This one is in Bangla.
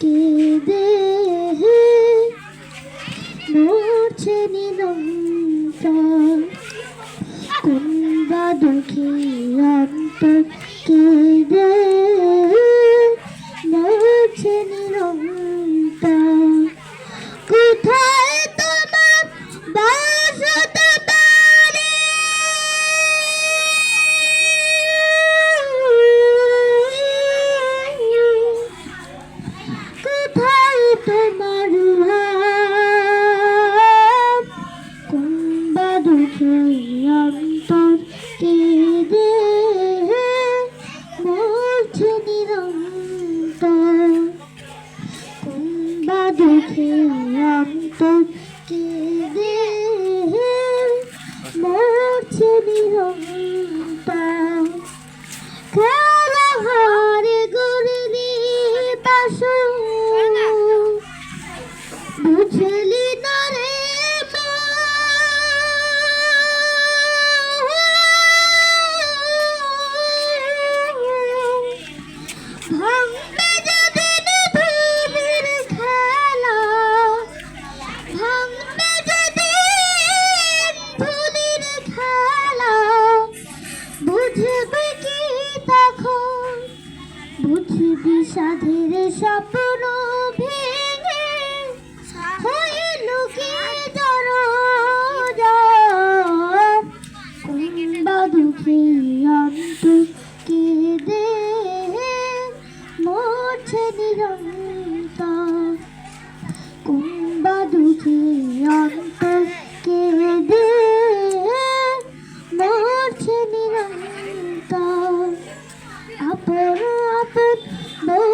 অন্তর দেহে মরছে নিরন্তর কোন বা দুঃখী অন্তর কেঁদে দুঃখে অন্তর কেঁদে মরছে নিরন্তর কুম্বা দুঃখে অন্তর কেঁদে বুঝবি সাধের স্বপ্ন ভেঙে হইল কি জড় কুম্বা দুঃখে অন্ত কেঁদে মরছে নিরন্তর। কুম্বা দুঃখে অন্ত কেঁদে মরছে নিরন্তর। আপন আপন